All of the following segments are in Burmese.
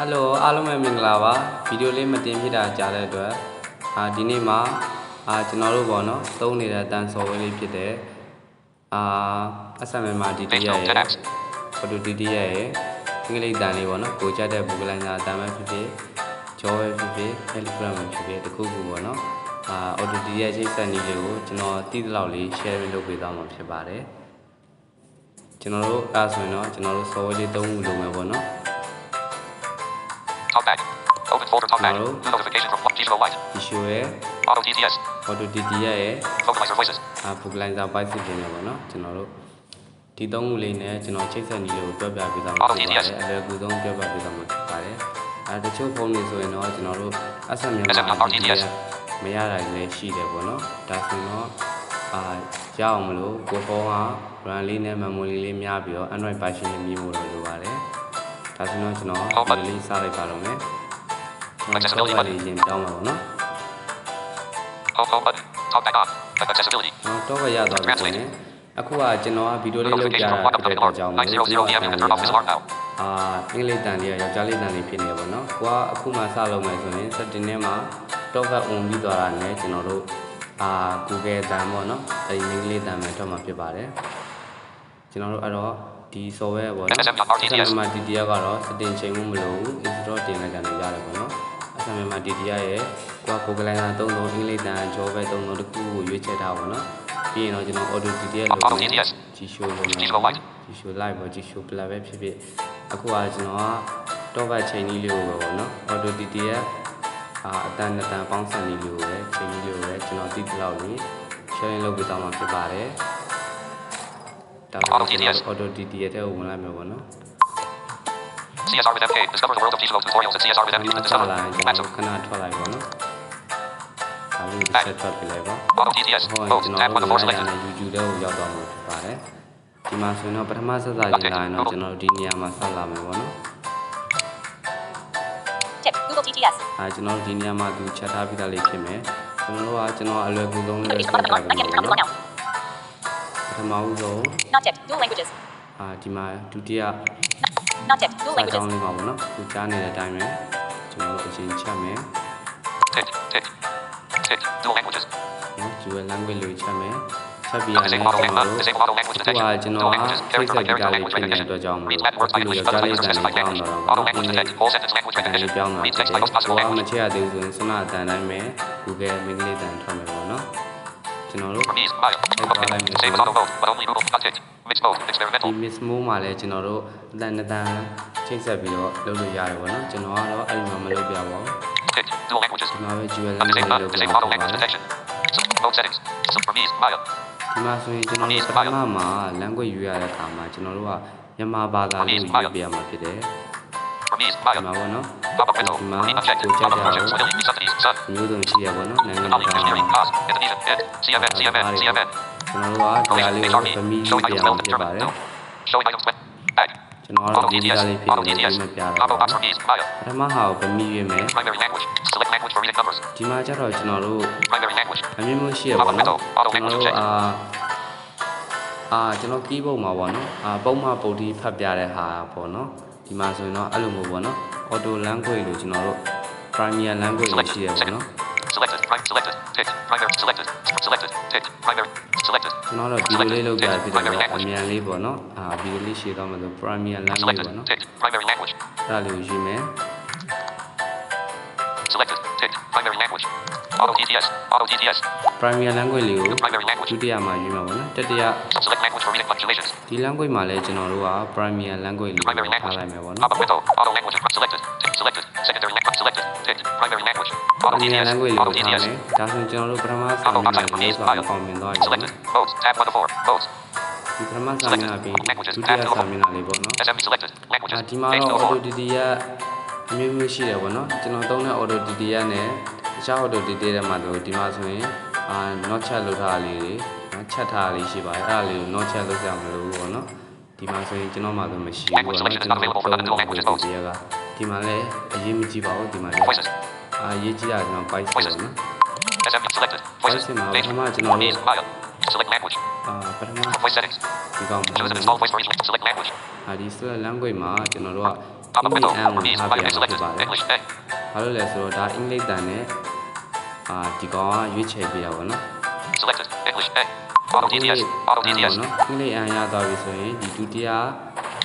ဟယ်လိုအားလုံးပဲမင်္ဂလာပါဗီဒီယိုလေးမတင်ဖြစ်တာကြားတဲ့အတွက်အာဒီနေ့မှာအာကျွန်တော်တို့ပေါ့နော်သုံးနေတဲ့တန်ဆော်ဝဲလေးဖြစ်တဲ့အာ SMM မှာဒီတရရဲ့ဖတိုဒီတရရဲ့အင်္ဂလိပ်တန်လေးပေါ့နော်ကိုကြတဲ့ဘူကလိုင်းစာတန်ပဲဖြစ်ဖြစ်ဂျောပဲဖြစ်ဖြစ် Telegram ပဲဖြစ်ဖြစ်တခုခုပေါ့နော်အာ audio ဒီရဲ့ချိတ်ဆက်နည်းလေးကိုကျွန်တော်တိတိလောက်လေး share လုပ်ပေးသွားမှာဖြစ်ပါတယ်ကျွန်တော်တို့အဲဆိုရင်တော့ကျွန်တော်တို့ software လေးသုံးခုလုပ်မယ်ပေါ့နော် Talkback. Open folder talkback. Hello. New notification from Digital White. issue ရဲ့ Auto TTS. auto DD ရဲ့ Vocalizer voices. အာဘုကလိုင်းစာပိုက်စစ်တင်နေပါတော့ကျွန်တော်တို့ဒီသုံးခုလေးနဲ့ကျွန်တော်ချိတ်ဆက်နည်းလေးကိုပြောပြပေးသွားမှာဖြစ်ပါတယ်အလွယ်ကူဆုံးပြောပြပေးသွားမှာဖြစ်ပါတယ်အဲတချို့ဖုန်းတွေဆိုရင်တော့ကျွန်တော်တို့ SM မြန်မာ DD မရတာလည်းရှိတယ်ပေါ့နော်ဒါဆိုတော့အာရအောင်မလို့ကိုဖုန်းက RAM လေးနဲ့ memory လေးများပြီးတော့ Android version လေးမြင်ဖို့လိုပါတယ် ဒါဆိုတော့ကျွန်တော်ဒီလေးစလိုက်ပါတော့မယ်ကျွန်တော်တော့လေးရင်တောင်းပါတော့နော် Home home button. Talkback on. Accessibility. ကျွန်တော်တော့ရသွားပြီဆိုရင်အခုကကျွန်တော်ကဗီဒီယိုလေးလုပ်ပြ Notification တာ from WhatsApp ဖြစ်တဲ့ Alarm. အကြောင်းမျိုး900 PM and turn off this alarm now. အာအင်္ဂလိပ်တန်လေးကယောက်ျားလေးတန်လေးဖြစ်နေပါတော့။ကိုကအခုမှစလုပ်မယ်ဆိုရင် setting ထဲမှာ top up on ပြီးသွားတာနဲ့ကျွန်တော်တို့အာ Google တန်ပေါ့နော်။အဲဒီအင်္ဂလိပ်တန်ပဲထွက်မှာဖြစ်ပါတယ်။ကျွန်တော်တို့အဲ့တော့ ဒီ software ပေါ့နော်အဆမမ DDR ကတော့စတင်ချိန်မှုမလိုဘူး install တင်လိုက်တာလည်းရတယ်ပေါ့နော်အဆမမ DDR ရဲ့ကိုကကိုကလိုင်းကသုံးလုံးအင်္ဂလိပ်တန်ဂျောပဲသုံးလုံးတစ်ခုကိုရွေးချယ်ထားပေါ့နော်ပြီးရင်တော့ကျွန်တော် audio DDR လို့ G show လို့ G show live ပေါ့ G show plus ပဲဖြစ်ဖြစ်အခုကကျွန်တော်ကတော့ဘတ်ချိန်ကြီးလေးကိုပဲပေါ့နော် audio DDR အာအတန်အတန်ပေါင်းစပ်နေလို့ပဲချိန်ကြီးလို့ပဲကျွန်တော်တိတိလောက်လေး sharing လုပ်ပေးသွားမှာဖြစ်ပါတယ် ဒါဆို Auto ကျွန် TTS တော် auto DTR တဲ့ကိုဝင်လိုက်မယ်ပေါ့နော် CSR with MK. Discover the world of digital tutorials at CSR with ဒီ MK. မှာ This ဆက် summer. လာရင်ကျွန် Max. တော်ခဏထွက်လိုက်ပေါ့နော်ဒါလေးကို set ထွက်ပြလိုက်ပါ Auto TTS. ဟော Vote. ကျွန် Tab တော်1 of တို့4လိုက် selected. တဲ့ YouTube တဲ့ကိုရောက်သွားမှာဖြစ်ပါတယ်ဒီမှာဆိုရင်တော့ပထမဆက်စားကြည့်လာရင်တော့ကျွန်တော်တို့ဒီနေရာမှာဆက်လာမယ်ပေါ့နော် Tip Google TTS. အဲကျွန်တော်တို့ဒီနေရာမှာသူချက်ထားပြီးသားလေးဖြစ်မယ်ကျွန်တော်တို့ကကျွန်တော်အလွယ်ကူဆုံးလေး Notification ဆက် button တာ on. ပဲ Again, ပေါ့ ထမဦးဆုံး Not tipped. Dual languages. အာဒီမှာဒုတိယ Not tipped. Dual စာ languages. ကြောင်းလေးမှာပေါ့နော်သူကြားနေတဲ့အတိုင်းပဲကျွန်တော်တို့အချင်းချက်မယ် Tick. Tick. Tick. Dual languages. နော် dual language လို့ချက်မယ်ချက်ပြီးရတယ် Disable ကျွန် auto တော် language. တို့ Disable auto language ခုက detection. ကျွန် Dual တော်က languages. ဖိ Character တ်ဆက် by ကြ character လေး language ဖြစ်နေတဲ့ recognition. အတွက်ကြောင့်မ Reads လို့ Latin words by အခု English. ကြား Does လေး language တန် system လေး by ကြောင်း language. တော့ Auto language detect. Whole sentence language တန်လေး recognition. ပြောင်းတာ Reads ဖြစ် text တယ် by most ကို possible ကမ language. ချက်ရသေးဘူးဆိုရင်စနအတန်တိုင်းပဲ Google မင်္ဂလိပ်တန်ထွက်မယ်ပေါ့နော် ကျွန်တော်တို့ For me, bio. Okay. Save as auto vote, but only Google. Not ticked. Mixed mode. ဒီ Experimental. Miss Mo မှာလည်းကျွန်တော်တို့အတန်အတန်ချိတ်ဆက်ပြီးတော့လုပ်လို့ရတယ်ပေါ့နော်ကျွန်တော်ကတော့အဲ့ဒီမှာမလုပ်ပြပါဘူး Ticked. Dual languages. ဒီမှာပဲ dual Disable, language လုပ်ပြ disable ပါ auto ပါ language ဒီ detection. So, Mode settings. So, for me, bio. မှာဆိုရင်ကျွန်တော်တို့ပထမမှာ language ယူရတဲ့အခါမှာကျွန်တော်တို့ကမြန်မာဘာသာလေးကိုယူပြရမှာဖြစ်တယ် For me, ဒီ bio. မှာပေါ့နော် Pop up window. ဒီမှာ For me, unchecked. ကိုချက် Pop ကြ up တော့ projects. Swahili, Subsidies. Sun. မျိုးစုံရှိရပေါ့နော်နိုင်ငံတ Somali, ကာ engineering. Cos. Indonesia. Ed. CMN. CMN. CMN. ကျွန်တော်တို့ကဒီဟာလေးကိုဗမီယူ Showing ပြရ items မှာ well ဖြစ်ပါတ determined. ယ် No. Showing items when. Bag. ကျွန်တော်ကတော့ Auto ဒီဟာ TTS. လေးဖြစ် Auto နေတယ် TTS. မပြတာ Combo ပါ box for me, bio. ပထမဟာကိုဗမီရွေးမယ် Primary language. Select language for reading numbers. ဒီမှာကျတော့ကျွန်တော်တို့ Primary language. အမျိုးမျိုးရှိရပါတော့ကျွန်တော်တို့အာအာကျွန်တော် keyboard မှာပေါ့နော်အာပုံမှန်ပုတ်တီဖတ်ပြတဲ့ဟာပေါ့နော်ဒီမှာဆိုရင်တော့အဲ့လိုမျိုးပေါ့နော် auto language လို့ကျွန်တော်တို့ primary language လို့ရှိရပါတော့ Selected. Prime. Selected. Tick. Primary. Selected. Selected. Tick. Primary. Selected. ကျွန်တော်တို့ဗီဒီယိုလေးလုပ်ပြဖြစ်တယ်ပေါ့အမြန်လေးပေါ့နော်အာဗီဒီယိုလေးရှင်းတော့မှဆို primary language Selected. ပေါ့နော် Tick. Primary language. အဲ့ဒါလေးကိုယူမယ် Primary language. Auto TTS. Auto TTS. primary language လေးကို Primary language. ဒုတိယမှာယူမှာပေါ့နော်တတိယ Select language for reading punctuations. ဒီ language မှာလည်းကျွန်တော်တို့က primary language လေးကို Primary ထား language. လိုက်မယ်ပေါ့ Pop နော် up window. Auto language. Selected. Tick. Selected. Secondary language. Selected. Tick. Primary language. Auto primary TTS. language လေး Auto ကိုထား TTS. မယ်ဒါဆိုရင်ကျွန်တော်တို့ပထမစာမျက်နှာလေးကိုစာပေါင်းမြင်သွားပြီပေါ့ Selected. နော် Votes. Tab 1 of 4. Votes. ဒီပထမစာမျက်နှာပြီးဒုတိယစာမျက်နှာလေးပေါ့နော် SMB selected. Languages. အာဒီမှာ Page တော့ no auto more. DD ကအမျိုးမျိုးရှိတယ်ပေါ့နော်ကျွန်တော်သုံးတဲ့ auto DD ကနဲ့ တခြား auto DD တွေမှာတော့ဒီမှာဆိုရင်အာ not chat လုပ်ထားတာလေးတွေနော်ချက်ထားတာလေးရှိပါတယ်အဲ့ဒါလေးကို not chat လုပ်ကြမလို့ပေါ့နော်ဒီမှာဆိုရင်ကျွန်တော်မှဆိုမရှိဘူးပေါ့နော်ကျွန်တော်သုံးတဲ့ auto DD ကဒီမှာလည်းအရေးမကြီးပါဘူးဒီမှာလည်း Voices. အာရေးကြီးတာကျွန်တော် Python ပေါ့နော် SMB selected. Voices. Voices မှာ Page. ပထမကျွန်တော် For me. တို့ Bio. Select language. အာပထမ Voice settings. ဒီကောင် Choose an install voice for each. Select language. အာဒီ select language မှာကျွန်တော်တို့က Pop up အင်္ဂလိပ် window. အန်ကို Ease. ထား Five ပြရ minutes မှာဖြစ် selected. ပါတယ် English. A. ။ဘာလို့လဲဆိုတော့ဒါအင်္ဂလိပ်တန်နဲ့အာဒီကောင်ကရွေးချယ်ပြတာပေါ့နော် Selected. English. A. Auto အင်္ဂ TTS. လိပ် Auto အန် TTS. ပေါ့နော်အင်္ဂလိပ်အန်ရသွားပြီဆိုရင်ဒီဒုတိယ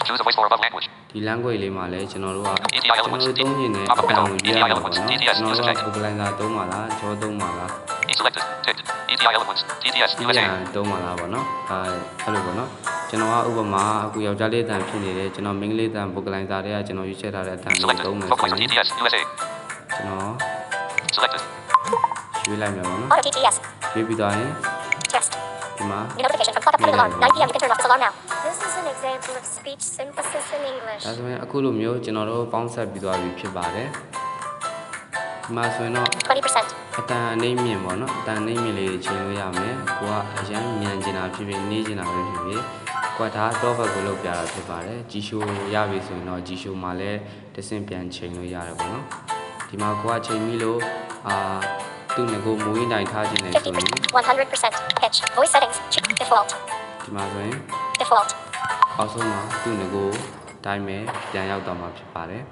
Choose a voice for above language. ဒီ language လေးမှာလည်းကျွန်တော်တို့က ETI ကျွန် elements. တော်တို့သုံးနေတဲ့ Pop အ up တန် window. ကိုရွေးရ ETI မှာပေါ့ elements. နော် TTS. ကျွန် Use တော် effect. တို့က vocalizer သုံးပါလား jaw သုံးပါလား E selected. Ticked. ETI elements. TTS. ဒီ USA. ရန်သုံးပါလားပေါ့နော်အဲအဲ့လိုပေါ့နော်ကျွန်တော်ကဥပမာအခုယောက်ျားလေးအတန်ဖြစ်နေတယ်ကျွန်တော်မိန်းကလေးအတန် vocalizer တွေကကျွန်တော်ရွေးချယ်ထားတဲ့အတန်ကို Selected. သုံးမယ် Voice ဆို for ရင် TTS. USA. ကျွန်တော် Selected. ရွေးလိုက်မယ်ပေါ့နော် Auto TTS. ရွေးပြီးသွားရင် Test. ဒီမှာ New notification from clock up alarm. 9 p.m. You can turn off this alarm now. This is an example of speech synthesis in English. ဒါဆိုရင်အခုလိုမျိုးကျွန်တော်တို့ပေါင်းဆက်ပြီးသွားပြီဖြစ်ပါတယ်ဒီမှာဆိုရင်တော့ 20%. အတန်အနေမြင့်ပေါ့နော်အတန်အနေမြင့်လေးတွေချိန်လို့ရမယ်ကိုကအရန်မြန်ကျင်တာဖြစ်ဖြစ်နေကျင်တာပဲဖြစ်ဖြစ်ကိုကဒါတော့ဘက်ကိုလောက်ပြတာဖြစ်ပါတယ်ကြီးရှိုးရပြီဆိုရင်တော့ကြီးရှိုးမှာလည်းတစ်ဆင့်ပြန်ချိန်လို့ရတယ်ပေါ့နော်ဒီမှာကိုကချိန်ပြီးလို့အာသူ့ငကိုမူရင်းတိုင်ထားခြင်းလေဆိုရင် 50%. 100%. Pitch. Voice settings. Ch- Default. ဒီမှာဆိုရင် Default. အောက်ဆုံးမှာသူ့ငကိုတိုင်းပဲပြန်ရောက်တော့မှာဖြစ်ပါတယ်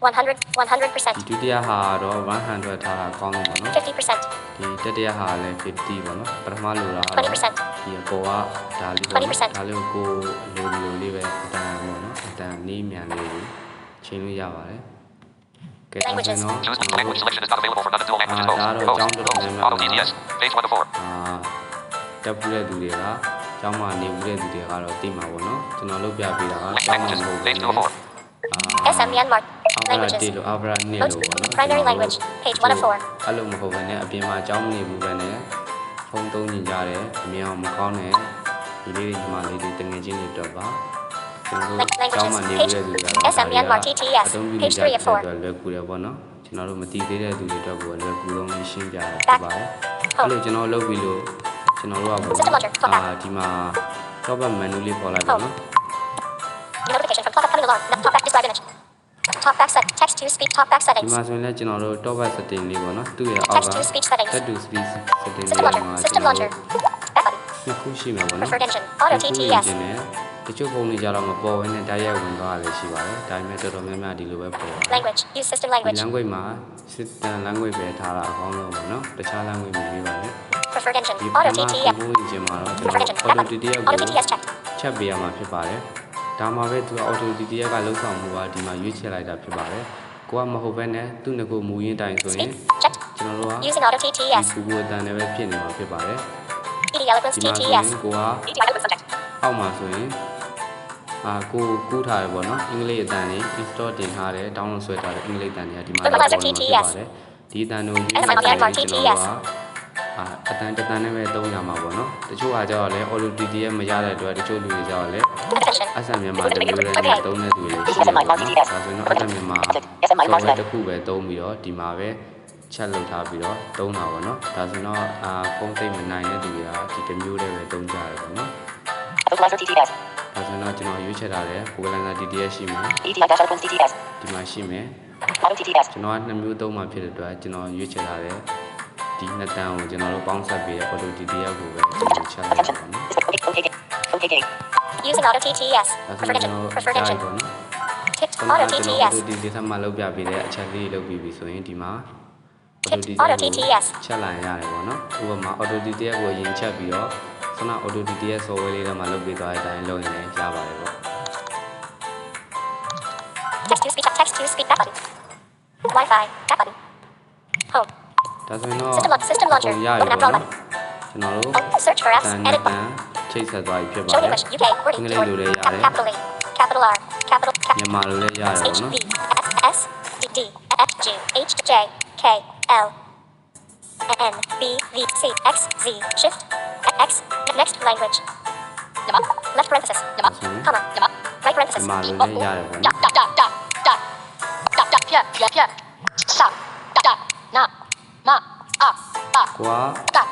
100. 100%. ဒီဒုတိယဟာတော့100ထားတာအကောင်းဆုံးပေါ့နော် 50%. ဒီတတိယဟာလည်း50ပေါ့နော်ပထမလိုတာကတော့ 20%. ဒီအပေါ်ကဒါလေးပေါ့နော်20%ဒါလေးကိုကိုလိုလိုလေးပဲအတန်ပေါ့နော်အတန်နေမြန်လေးကိုချိန်လို့ရပါတယ်ကဲဒါဆိုရင်တော့ Choose language selection is not available for other dual languages. Ah, Vote. claro, Vote. John Doe Vote. Doe Auto Doe TTS. Page 1 to 4. အာတက်ပူတဲ့သူတွေက ကျောင်းမှာနေပူတဲ့သူတွေကတော့သိမှာပေါ့နော်ကျွန်တော်လုပ်ပြပေးတာက Link ကျောင်းမှာ languages. မဟုတ်ဘူး Page 2လေ of 4. အာ SM Myanmar. အောက်က Languages. တေလို့အဘရာနေ Notes. လို့ပေါ့နော် Primary language. Page 1 of 4. အဲ့လိုမဟုတ်ဘဲနဲ့အပြင်မှာကျောင်းမနေဘူးပဲနဲ့ဖုန်းသုံးညင်ကြတယ်အမြင်အောင်မကောင်းတဲ့ဒီလေးတွေညီမလေးတွေတငယ်ချင်းတွေတော့ပါကျွန်တော်တို့ Languages. ကျောင်းမှာနေဘူးတဲ့သူတွေကတော့ SM Myanmar TTS. အသုံးပြုနေ Page ကြ3တဲ့ of အတွက် 4. လွယ်ကူတယ်ပေါ့နော်ကျွန်တော်တို့မတည်သေးတဲ့သူတွေအတွက်ကိုလွယ်ကူလုံးလေးရှင်းပြတာဖြစ် Back. ပါတယ် Home. အဲ့လိုကျွန်တော်လုပ်ပြီးလို့ ကျွန်တော်တို့ကပေါ့ System launcher. Talk back. အာဒီမှာ top up menu လေးပေါ်လိုက်ပါနော် New notification from clock upcoming alarm. No, talk back. Describe image. Talk back set. Text to speak. Talk back ဒီ settings. မှာဆိုရင်လည်းကျွန်တော်တို့ top up setting လေးပေါ့နော်သူ့ရဲ့အောက်က Text to speech settings. text to speech setting လေး System မှာ launcher. ကျွန် System တော် launcher. တို့ Back button. နှစ်ခုရှိမှာပေါ့နော် Preferred engine. Auto နှစ်ခု TTS. ရှိနေတချို့ပုံတွေကြတော့မပေါ်ဘဲနဲ့တိုက်ရိုက်ဝင်သွားတာလည်းရှိပါတယ်ဒါပေမဲ့တော်တော်များများဒီလိုပဲပေါ်ပါတယ် Language. Use system ဒီ language. language မှာ system language ပဲထားတာအကောင်းဆုံးပေါ့နော်တခြား language မရေးပါနဲ့ Preferred engine. ဒီ Auto ပုံ TTS. ပုံဝင်ခြင်းမှာတော့ကျွန် Preferred engine. တော် Back auto button. TTS Auto ကို TTS check. ချက်ပေးရမှာဖြစ်ပါတယ်ဒါမှပဲသူက auto TTS ကလှုပ်ဆောင်မှုကဒီမှာရွေးချယ်လိုက်တာဖြစ်ပါတယ်ကိုကမဟုတ်ဘဲနဲ့သူ့ငကိုမူရင်းတိုင်ဆိုရင် Speak. Checked. ကျွန်တော်တို့က Using auto ဒီ TTS. ပူပူအတန်နဲ့ပဲဖြစ်နေမှာဖြစ်ပါတယ် ED eloquence ဒီမှာဆိုရင် TTS. ကိုက ED eloquence subject. အောက်မှာဆိုရင်အာကိုကူးထားရပေါ့နော်အင်္ဂလိပ်အတန်တွေ install တင်ထားတယ် download ဆွဲထားတယ်အင်္ဂလိပ်အတန်တွေကဒီမှာ Localizer ပေါ်မှာဖြစ် TTS ပါတယ်ဒီအတန်တို့ SMI Myanmar ကျွန်တော် TTS က အာအတန်တစ်တန်နဲ့ပဲသုံးရမှာပေါ့နော်တချို့အားကြတော့လဲ audio TTS မရတဲ့အတွက်တချို့လူတွေကြတော့လဲ Attention. အဆန်မြန်မာတမျိုးနဲ့သုံးတဲ့သူတွေလည်းရှိတယ်ပေါ့နော်ဒါဆိုရင်တော့အဆန်မြန်မာ software တစ်ခုပဲသုံးပြီးတော့ဒီမှာပဲချက်လုပ်ထားပြီးတော့သုံးတာပေါ့နော်ဒါဆိုရင်တော့အာဖုန်းသိမ့်မနိုင်တဲ့သူတွေကဒီတစ်မျိုးလေးပဲသုံးကြရတယ်ပေါ့နော် Vocalizer TTS. ဒါဆိုရင်တော့ကျွန်တော်ရွေးချယ်ထားတဲ့ Google TTS ရှိမယ် ETI dash eloquence TTS. ဒီမှာရှိမယ် Auto TTS. ကျွန်တော်ကနှစ်မျိုးသုံးမှဖြစ်တဲ့အတွက်ကျွန်တော်ရွေးချယ်ထားတဲ့ ဒီနှစ်တန်းကိုကျွန်တော်တို့ပေါင်းဆက်ပြီးတဲ့ Auto TTS ကိုပဲကျွန်တော်ချက်လိုက်ပါ Attention. နော် This is OK. OK. OK. OK. Using auto TTS. ဒါဆို Preferred ရင် engine. ကျွန်တော် Preferred ကြားရ engine. ပေါ့နော် Ticked. ခုနက Auto ကျွန်တော် TTS. Auto TTS မှာလုပ်ပြပေးတဲ့အချက်လေးလုပ်ပြီးပြီဆိုရင်ဒီမှာ Tick Auto Auto TTS ကို TTS. ချက်လိုက်ရတယ်ပေါ့နော်ဥပမာ Auto TTS ကိုအရင်ချက်ပြီးတော့ခုန Auto TTS software လေးထဲမှာလုပ်ပေးသွားတဲ့အတိုင်းလုပ်ရင်လည်းရပါတယ်ပေါ့ Text to speak. Text to speak. Back button. Wi-Fi. Back button. Home. ဒါဆိုရင်တော့ system launcher. ရပြီပေါ့နော်ကျွန်တော်တို့ search for apps edit ချိတ်ဆက်သွားပြီဖြစ်ပါတယ်အင်္ဂလိပ်လိုလည်းရတယ် capital R capital မြန်မာလိုလည်းရတယ်ပေါ့နော် shift X next language. Left parenthesis comma right parenthesis မြန်မာလိုလည်းရတယ်ပေါ့နော် dot ကိုက da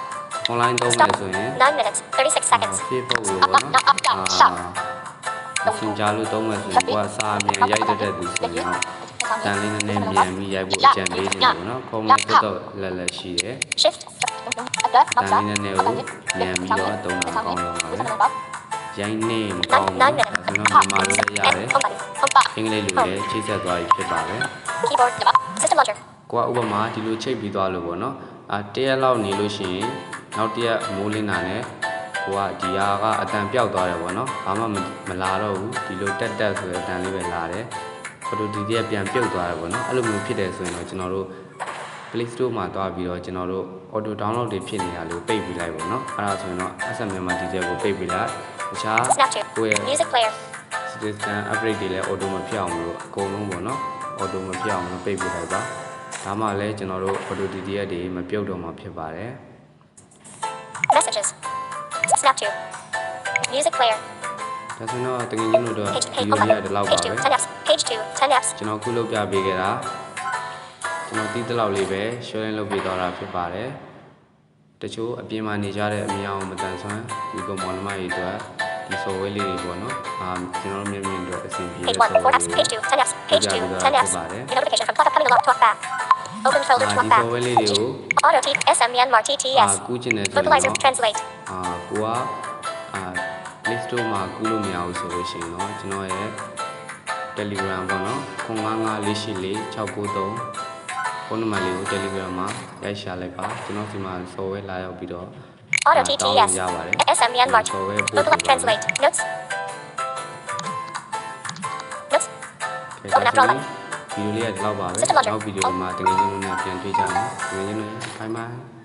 online သုံးမယ်ဆိုရင် nine minutes thirty six seconds. Facebook လိုပေါ့နော်အာစင်ကြလို့သုံးမယ်ဆိုရင်ကိုကစာအမြန်ရိုက်တတ်တဲ့သူဆိုရင်တော့တန်လေးနည်းနည်းမြန်ပြီးရိုက်ဖို့အကြံပေးနေတယ်ပေါ့နော်ဖုန်းလေးကတော့လက်လက်ရှိတယ် Shift. တန်လေးနည်းနည်းကိုမြန်ပြီးတော့သုံးတာအကောင်းဆုံးပါပဲရရိုင်းနေမကောင်းဘူး9 minutes. ဒါဆိုတော့မြန်မာလိုလည်းရတယ် Home button. Home box. အင်္ဂလိပ်လိုလည်းချိတ်ဆက်သွားပြီဖြစ်ပါတယ် Keyboard. Number. System launcher. ကိုကဥပမာဒီလိုချိတ်ပြီးသွားလို့ပေါ့နော် အာတရက်လောက်နေလို့ရှိရင်နောက်တရက်မိုးလင်းတာနဲ့ကိုကဒီဟာကအတန်ပြောက်သွားတယ်ပေါ့နော်ဘာမှမမလာတော့ဘူးဒီလိုတက်တက်ဆိုတဲ့အတန်လေးပဲလာတယ်ဖိုတိုဒီတရက်ပြန်ပြုတ်သွားတယ်ပေါ့နော်အဲ့လိုမျိုးဖြစ်တယ်ဆိုရင်တော့ကျွန်တော်တို့ Play Store မှာတွားပြီးတော့ကျွန်တော်တို့ auto download တွေဖြစ်နေတာလို့ပိတ်ပြီးလိုက်ပေါ့နော်အဲ့ဒါဆိုရင်တော့ SMS မှာဒီချက်ကိုပိတ်ပြီးလိုက်တခြား Snapchat. ကိုယ့်ရဲ့ Music player. system upgrade တွေလည်း auto မဖြစ်အောင်လို့အကုန်လုံးပေါ့နော် auto မဖြစ်အောင်လို့ပိတ်ပြီးလိုက်ပါ ဒါမှလည်းကျွန်တော်တို့ auto DDS တွေမပြုတ်တော့မှာဖြစ်ပါတယ် Messages. Snapchat. Music player. ဒါဆိုတော့တကယ်ချင်းတို့တော့ Page. ဒီ Page. လို Home ရ button. တဲ့လောက်ပါ Page 2. ပဲ10 apps. Page 2. 10 apps. ကျွန်တော်ခုလုပ်ပြပေးခဲ့တာကျွန်တော်တီးတလောက်လေးပဲ sharing လုပ်ပေးတော့တာဖြစ်ပါတယ်တချို့အပြင်မှာနေကြတဲ့အမြင်အောင်မတန်ဆွမ်းဒီကောင်မောင်နှမတွေအတွက်ဒီ software လေးတွေပေါ့နော်အာကျွန်တော်တို့မြင်မြင်အတွက်အဆင်ပြေတဲ့ Page 1. 4 apps. software Page 2. 10 apps. Page 2. 10 apps. ပါတယ် Your notification from Clock upcoming alert. Talk back. Open folder. အာ Talk ဒီ back. software လေးတွေကို Auto T. SM Myanmar အာ TTS. ကူးချင်တယ်ဆိုရင် Verbalizer. တော့ Translate. အာကိုကအာ Play Store မှာကူးလို့မရဘူးဆိုလို့ရှိရင်တော့ကျွန်တော်ရဲ့ Telegram ပေါ့နော်09544693ဖုန်းနံပါတ်လေးကို Telegram မှာရိုက်ရှာလိုက်ပါကျွန်တော်ဒီမှာ software လာရောက်ပြီးတော့ Auto အာ TTS. တောင်းလို့ရပါတယ် SM Myanmar. software ပို့ Verbalizer. ပေးပါမယ် Translate. Notes. Notes. ကဲဒါဆိုရင် ဗီဒီယိုလေးကဒီလောက်ပါပဲ System launcher. နောက်ဗီဒီယိုမှာတကယ်ချင်းတို့နဲ့ပြန်တွေ့ကြမယ်တကယ်ချင်းတို့ bye bye